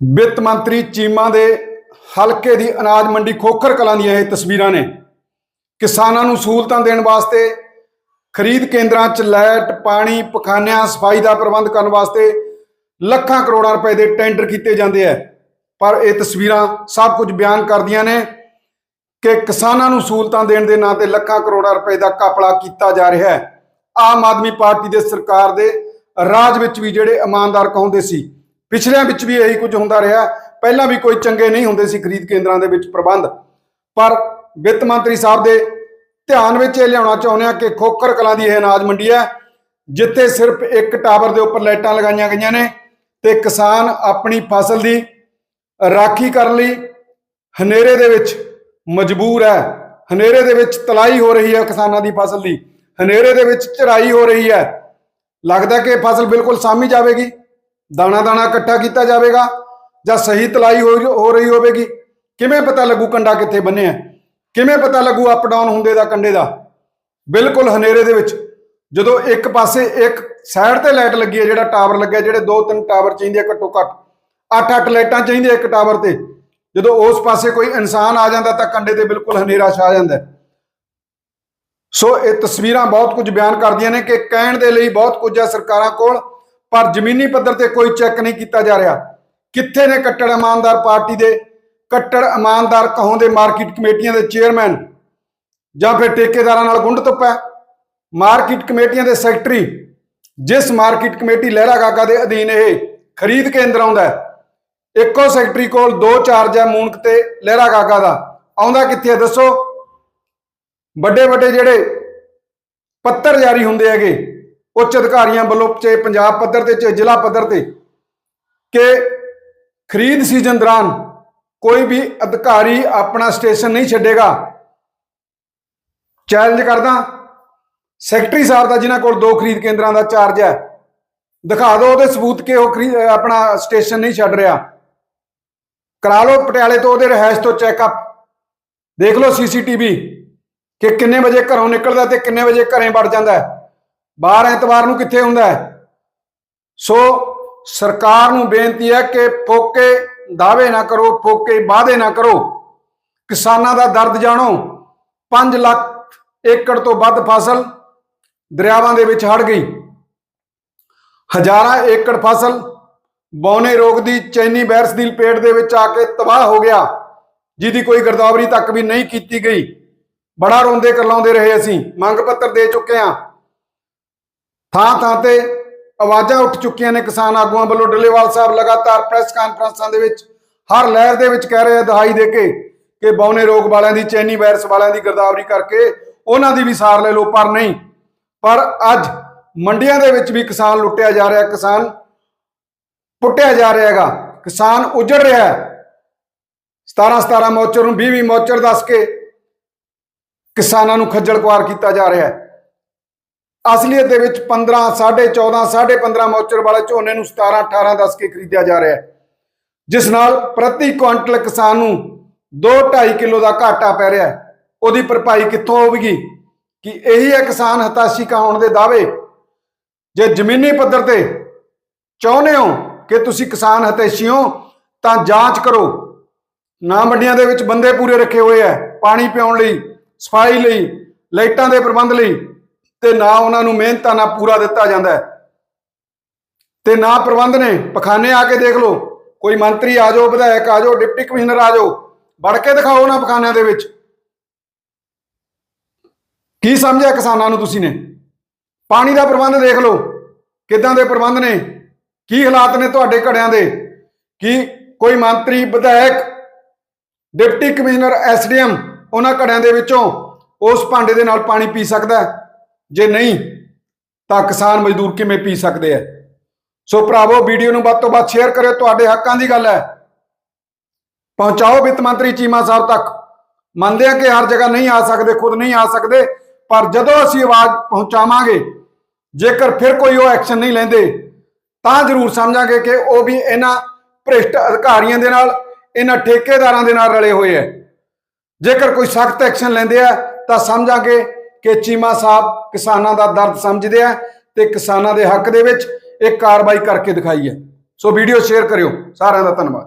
ਵਿੱਤ ਮੰਤਰੀ ਚੀਮਾ ਦੇ ਹਲਕੇ ਦੀ ਅਨਾਜ ਮੰਡੀ ਖੋਖਰ ਕਲਾਂ ਦੀਆਂ ਇਹ ਤਸਵੀਰਾਂ ਨੇ। ਕਿਸਾਨਾਂ ਨੂੰ ਸਹੂਲਤਾਂ ਦੇਣ ਵਾਸਤੇ, ਖਰੀਦ ਕੇਂਦਰਾਂ 'ਚ ਲਾਈਟ, ਪਾਣੀ, ਪਖਾਨਿਆਂ, ਸਫ਼ਾਈ ਦਾ ਪ੍ਰਬੰਧ ਕਰਨ ਵਾਸਤੇ ਲੱਖਾਂ ਕਰੋੜਾਂ ਰੁਪਏ ਦੇ ਟੈਂਡਰ ਕੀਤੇ ਜਾਂਦੇ ਆ ਪਰ ਇਹ ਤਸਵੀਰਾਂ ਸਭ ਕੁਝ ਬਿਆਨ ਕਰਦੀਆਂ ਨੇ ਕਿ ਕਿਸਾਨਾਂ ਨੂੰ ਸਹੂਲਤਾਂ ਦੇਣ ਦੇ ਨਾਂ ਤੇ ਲੱਖਾਂ ਕਰੋੜਾਂ ਰੁਪਏ ਦਾ ਕਾਪਲਾ ਕੀਤਾ ਜਾ ਰਿਹਾ ਹੈ ਆਮ ਆਦਮੀ ਪਾਰਟੀ ਦੇ ਸਰਕਾਰ ਦੇ ਰਾਜ ਵਿੱਚ ਵੀ ਜਿਹੜੇ ਇਮਾਨਦਾਰ ਕਹਾਉਂਦੇ ਸੀ ਪਿਛਲਿਆਂ ਵਿੱਚ ਵੀ ਇਹੀ ਕੁਝ ਹੁੰਦਾ ਰਿਹਾ। ਪਹਿਲਾਂ ਵੀ ਕੋਈ ਚੰਗੇ ਨਹੀਂ ਹੁੰਦੇ ਸੀ ਖਰੀਦ ਕੇਂਦਰਾਂ ਦੇ ਵਿੱਚ ਪ੍ਰਬੰਧ। ਪਰ ਵਿੱਤ ਮੰਤਰੀ ਸਾਹਿਬ ਦੇ ਧਿਆਨ ਵਿੱਚ ਇਹ ਲਿਆਉਣਾ ਚਾਹੁੰਦੇ ਆ ਕਿ ਖੋਖਰ ਕਲਾਂ ਦੀ ਇਹ ਅਨਾਜ ਮੰਡੀ ਹੈ, ਜਿੱਥੇ ਸਿਰਫ ਇੱਕ ਟਾਵਰ ਦੇ ਉੱਪਰ ਲਾਈਟਾਂ ਲਗਾਈਆਂ ਗਈਆਂ ਨੇ ਤੇ ਕਿਸਾਨ ਆਪਣੀ ਫਸਲ ਦੀ ਰਾਖੀ ਕਰਨ ਲਈ ਹਨੇਰੇ ਦੇ ਵਿੱਚ ਮਜਬੂਰ ਹੈ। ਹਨੇਰੇ ਦੇ ਵਿੱਚ ਤਲਾਈ ਹੋ ਰਹੀ ਹੈ ਕਿਸਾਨਾਂ ਦੀ ਫਸਲ ਦੀ। ਹਨੇਰੇ ਦੇ ਵਿੱਚ ਚਰਾਈ ਹੋ ਰਹੀ ਹੈ। ਲੱਗਦਾ ਕਿ ਫਸਲ ਬਿਲਕੁਲ ਸਾਮੀ ਜਾਵੇਗੀ। ਦਾਣਾ ਦਾਣਾ ਇਕੱਠਾ ਕੀਤਾ ਜਾਵੇਗਾ ਜਾਂ ਸਹੀ ਤਲਾਈ ਹੋ ਰਹੀ ਹੋਵੇਗੀ। ਕਿਵੇਂ ਪਤਾ ਲੱਗੂ ਕੰਡਾ ਕਿੱਥੇ ਬੰਨਿਆ ਕਿਵੇਂ ਪਤਾ ਲੱਗੂ ਅਪ ਡਾਊਨ ਹੁੰਦੇ ਦਾ, ਕੰਡੇ ਦਾ? ਬਿਲਕੁਲ ਹਨੇਰੇ ਦੇ ਵਿੱਚ। ਜਦੋਂ ਇੱਕ ਪਾਸੇ ਇੱਕ ਸਾਈਡ ਤੇ ਲਾਈਟ ਲੱਗੀ ਹੈ, ਜਿਹੜਾ ਟਾਵਰ ਲੱਗਿਆ, ਜਿਹੜੇ ਦੋ ਤਿੰਨ ਟਾਵਰ ਚਾਹੀਦੇ ਆ ਘੱਟੋ ਘੱਟ। ਅੱਠ ਅੱਠ ਲਾਈਟਾਂ ਚਾਹੀਦੀਆਂ ਇੱਕ ਟਾਵਰ ਤੇ। ਜਦੋਂ ਉਸ ਪਾਸੇ ਕੋਈ ਇਨਸਾਨ ਆ ਜਾਂਦਾ ਤਾਂ ਕੰਡੇ ਤੇ ਬਿਲਕੁਲ ਹਨੇਰਾ ਛਾ ਜਾਂਦਾ ਸੋ ਇਹ ਤਸਵੀਰਾਂ ਬਹੁਤ ਕੁਝ ਬਿਆਨ ਕਰਦੀਆਂ ਨੇ ਕਿ ਕਹਿਣ ਦੇ ਲਈ ਬਹੁਤ ਕੁਝ ਹੈ ਸਰਕਾਰਾਂ ਕੋਲ। ਪਰ ਜ਼ਮੀਨੀ ਪੱਧਰ ਤੇ ਕੋਈ ਚੈੱਕ ਨਹੀਂ ਕੀਤਾ ਜਾ ਰਿਹਾ। ਕਿੱਥੇ ਨੇ ਕੱਟੜ ਇਮਾਨਦਾਰ ਪਾਰਟੀ ਦੇ, ਕੱਟੜ ਇਮਾਨਦਾਰ ਕਹੋਂ ਦੇ ਮਾਰਕੀਟ ਕਮੇਟੀਆਂ ਦੇ ਚੇਅਰਮੈਨ? ਜਾਂ ਫਿਰ ਠੇਕੇਦਾਰਾਂ ਨਾਲ ਗੁੰਡ ਤੁੱਪਾ ਮਾਰਕੀਟ ਕਮੇਟੀਆਂ ਦੇ ਸੈਕਟਰੀ, ਜਿਸ ਮਾਰਕੀਟ ਕਮੇਟੀ ਲਹਿਰਾ ਗਾਗਾ ਦੇ ਅਧੀਨ ਇਹ ਖਰੀਦ ਕੇਂਦਰ ਆਉਂਦਾ ਇੱਕੋ ਸੈਕਟਰੀ ਕੋਲ ਦੋ ਚਾਰਜ ਹੈ ਮੂਨਕ ਤੇ ਲਹਿਰਾ ਗਾਗਾ ਦਾ। ਆਉਂਦਾ ਕਿੱਥੇ ਹੈ ਦੱਸੋ? ਵੱਡੇ ਵੱਡੇ ਜਿਹੜੇ ਪੱਤਰ ਜਾਰੀ ਹੁੰਦੇ ਹੈਗੇ ਉੱਚ ਅਧਿਕਾਰੀਆਂ ਵੱਲੋਂ ਚਾਹੇ ਪੰਜਾਬ ਪੱਧਰ ਤੇ ਚਾਹੇ ਜ਼ਿਲ੍ਹਾ ਪੱਧਰ ਤੇ ਕਿ ਖਰੀਦ ਸੀਜ਼ਨ ਦੌਰਾਨ ਕੋਈ ਵੀ ਅਧਿਕਾਰੀ ਆਪਣਾ ਸਟੇਸ਼ਨ ਨਹੀਂ ਛੱਡੇਗਾ। ਚੈਲੰਜ ਕਰਦਾ। ਸੈਕਟਰੀ ਸਾਹਿਬ ਦਾ, ਜਿਨ੍ਹਾਂ ਕੋਲ ਦੋ ਖਰੀਦ ਕੇਂਦਰਾਂ ਦਾ ਚਾਰਜ ਹੈ, ਦਿਖਾ ਦਿਓ ਉਹਦੇ ਸਬੂਤ ਕਿ ਉਹ ਆਪਣਾ ਸਟੇਸ਼ਨ ਨਹੀਂ ਛੱਡ ਰਿਹਾ। ਕਰਾ ਲਓ ਪਟਿਆਲੇ ਤੋਂ ਉਹਦੇ ਰਹਿائش ਤੋਂ ਚੈੱਕਅਪ ਦੇਖ ਲਓ ਸੀਸੀਟੀਵੀ ਕਿ ਕਿੰਨੇ ਵਜੇ ਘਰੋਂ ਨਿਕਲਦਾ ਤੇ ਕਿੰਨੇ ਵਜੇ ਘਰੇ ਵੜ ਜਾਂਦਾ ਬਾਹਰ ਐਤਵਾਰ ਨੂੰ ਕਿੱਥੇ ਹੁੰਦਾ ਹੈ? ਸੋ ਸਰਕਾਰ ਨੂੰ ਬੇਨਤੀ ਹੈ ਕਿ ਫੋਕੇ ਦਾਅਵੇ ਨਾ ਕਰੋ, ਫੋਕੇ ਵਾਅਦੇ ਨਾ ਕਰੋ। ਕਿਸਾਨਾਂ ਦਾ ਦਰਦ ਜਾਣੋ। 5 ਲੱਖ ਏਕੜ ਤੋਂ ਵੱਧ ਫਸਲ ਦਰਿਆਵਾਂ ਦੇ ਵਿੱਚ ਹੜ ਗਈ। ਹਜ਼ਾਰਾਂ ਏਕੜ ਫਸਲ ਬੌਨੇ ਰੋਗ ਦੀ ਚੈਨੀ ਵਾਇਰਸ ਦੀ ਲਪੇਟ ਦੇ ਵਿੱਚ ਆ ਕੇ ਤਬਾਹ ਹੋ ਗਿਆ, ਜਿਹਦੀ ਕੋਈ ਗਰਦਾਵਰੀ ਤੱਕ ਵੀ ਨਹੀਂ ਕੀਤੀ ਗਈ। ਬੜਾ ਰੋਂਦੇ ਕਰਲਾਉਂਦੇ ਰਹੇ ਅਸੀਂ। ਮੰਗ ਪੱਤਰ ਦੇ ਚੁੱਕੇ ਹਾਂ। ਥਾਂ ਥਾਂ ਤੇ ਆਵਾਜ਼ਾਂ ਉੱਠ ਚੁੱਕੀਆਂ ਨੇ ਕਿਸਾਨ ਆਗੂਆਂ ਵੱਲੋਂ ਡੱਲੇਵਾਲ ਸਾਹਿਬ ਲਗਾਤਾਰ ਪ੍ਰੈਸ ਕਾਨਫਰੰਸਾਂ ਦੇ ਵਿੱਚ, ਹਰ ਲਹਿਰ ਦੇ ਵਿੱਚ ਕਹਿ ਰਹੇ ਆ, ਦਹਾਈ ਦੇ ਕੇ ਕਿ ਬੌਨੇ ਰੋਗ ਵਾਲਿਆਂ ਦੀ, ਚੈਨੀ ਵਾਇਰਸ ਵਾਲਿਆਂ ਦੀ ਗਰਦਾਵਰੀ ਕਰਕੇ ਉਹਨਾਂ ਦੀ ਵੀ ਸਾਰ ਲੈ ਲਓ, ਪਰ ਨਹੀਂ। ਪਰ ਅੱਜ ਮੰਡੀਆਂ ਦੇ ਵਿੱਚ ਵੀ ਕਿਸਾਨ ਲੁੱਟਿਆ ਜਾ ਰਿਹਾ, ਕਿਸਾਨ ਪੁੱਟਿਆ ਜਾ ਰਿਹਾ ਹੈਗਾ। ਕਿਸਾਨ ਉਜੜ ਰਿਹਾ ਹੈ। 17 17 ਮੌਚਰ ਨੂੰ 20 20 ਮੋਚਰ ਦੱਸ ਕੇ ਕਿਸਾਨਾਂ ਨੂੰ ਖੱਜਲ ਖੁਆਰ ਕੀਤਾ ਜਾ ਰਿਹਾ ਹੈ। ਅਸਲੀਅਤ ਦੇ ਵਿੱਚ 15 14.5 15 ਮੌਚਰ ਵਾਲੇ ਝੋਨੇ ਨੂੰ 17 18 ਦੱਸ ਕੇ ਖਰੀਦਿਆ ਜਾ ਰਿਹਾ ਹੈ। ਜਿਸ ਨਾਲ ਪ੍ਰਤੀ ਕੁਇੰਟਲ ਕਿਸਾਨ ਨੂੰ 2.5 ਕਿਲੋ ਦਾ ਘਾਟਾ ਪੈ ਰਿਹਾ ਹੈ। ਉਹਦੀ ਭਰਪਾਈ ਕਿੱਥੋਂ ਹੋਵੇਗੀ? ਕਿ ਇਹੀ ਹੈ ਕਿਸਾਨ ਹਤਾਸ਼ੀ ਕਹਾਉਣ ਦੇ ਦਾਅਵੇ। ਜੇ ਜ਼ਮੀਨੀ ਪੱਧਰ ਤੇ ਚਾਹੁੰਦੇ ਹੋ ਕਿ ਤੁਸੀਂ ਕਿਸਾਨ ਹਤੈਸ਼ੀ ਹੋ, ਤਾਂ ਜਾਂਚ ਕਰੋ। ਨਾ ਮੰਡੀਆਂ ਦੇ ਵਿੱਚ ਬੰਦੇ ਪੂਰੇ ਰੱਖੇ ਹੋਏ ਐ ਪਾਣੀ ਪਿਉਣ ਲਈ, ਸਫ਼ਾਈ ਲਈ, ਲਾਈਟਾਂ ਦੇ ਪ੍ਰਬੰਧ ਲਈ। ਤੇ ਨਾ ਉਹਨਾਂ ਨੂੰ ਮਿਹਨਤਾਂ ਨਾਲ ਪੂਰਾ ਦਿੱਤਾ ਜਾਂਦਾ ਤੇ ਨਾ ਪ੍ਰਬੰਧ ਨੇ, ਪਖਾਨੇ ਆ ਕੇ ਦੇਖ ਲਓ, ਕੋਈ ਮੰਤਰੀ ਆ ਜਾਓ, ਵਿਧਾਇਕ ਆ ਜਾਓ, ਡਿਪਟੀ ਕਮਿਸ਼ਨਰ ਆ ਜਾਓ, ਵੜ ਕੇ ਦਿਖਾਓ ਉਹਨਾਂ ਪਖਾਨਿਆਂ ਦੇ ਵਿੱਚ। ਕੀ ਸਮਝਿਆ ਕਿਸਾਨਾਂ ਨੂੰ ਤੁਸੀਂ ਨੇ? ਪਾਣੀ ਦਾ ਪ੍ਰਬੰਧ ਦੇਖ ਲਓ, ਕਿੱਦਾਂ ਦੇ ਪ੍ਰਬੰਧ ਨੇ, ਕੀ ਹਾਲਾਤ ਨੇ ਤੁਹਾਡੇ ਘੜਿਆਂ ਦੇ, ਕੀ ਕੋਈ ਮੰਤਰੀ, ਵਿਧਾਇਕ, ਡਿਪਟੀ ਕਮਿਸ਼ਨਰ ਐਸਡੀਐਮ ਉਹਨਾਂ ਘੜਿਆਂ ਦੇ ਵਿੱਚੋਂ ਉਸ ਭਾਂਡੇ ਦੇ ਨਾਲ ਪਾਣੀ ਪੀ ਸਕਦਾ ਹੈ? ਜੇ ਨਹੀਂ, ਤਾਂ ਕਿਸਾਨ ਮਜ਼ਦੂਰ ਕਿਵੇਂ ਪੀ ਸਕਦੇ ਆ? ਸੋ ਭਰਾਵੋ, ਵੀਡੀਓ ਨੂੰ ਵੱਧ ਤੋਂ ਵੱਧ ਸ਼ੇਅਰ ਕਰਿਓ, ਤੁਹਾਡੇ ਹੱਕਾਂ ਦੀ ਗੱਲ ਹੈ। ਪਹੁੰਚਾਓ ਵਿੱਤ ਮੰਤਰੀ ਚੀਮਾ ਸਾਹਿਬ ਤੱਕ। ਮੰਨਦੇ ਆ ਕਿ ਹਰ ਜਗ੍ਹਾ ਨਹੀਂ ਆ ਸਕਦੇ, ਖੁਦ ਨਹੀਂ ਆ ਸਕਦੇ, ਪਰ ਜਦੋਂ ਅਸੀਂ ਆਵਾਜ਼ ਪਹੁੰਚਾਵਾਂਗੇ, ਜੇਕਰ ਫਿਰ ਕੋਈ ਉਹ ਐਕਸ਼ਨ ਨਹੀਂ ਲੈਂਦੇ, ਤਾਂ ਜ਼ਰੂਰ ਸਮਝਾਂਗੇ ਕਿ ਉਹ ਵੀ ਇਹਨਾਂ ਭ੍ਰਿਸ਼ਟ ਅਧਿਕਾਰੀਆਂ ਦੇ ਨਾਲ, ਇਹਨਾਂ ਠੇਕੇਦਾਰਾਂ ਦੇ ਨਾਲ ਰਲੇ ਹੋਏ ਹੈ। ਜੇਕਰ ਕੋਈ ਸਖਤ ਐਕਸ਼ਨ ਲੈਂਦੇ ਆ, ਤਾਂ ਸਮਝਾਂਗੇ ਕਿ ਚੀਮਾ ਸਾਹਿਬ ਕਿਸਾਨਾਂ ਦਾ ਦਰਦ ਸਮਝਦੇ ਆ ਤੇ ਕਿਸਾਨਾਂ ਦੇ ਹੱਕ ਦੇ ਵਿੱਚ ਇਹ ਕਾਰਵਾਈ ਕਰਕੇ ਦਿਖਾਈ ਹੈ। ਸੋ ਵੀਡੀਓ ਸ਼ੇਅਰ ਕਰਿਓ। ਸਾਰਿਆਂ ਦਾ ਧੰਨਵਾਦ।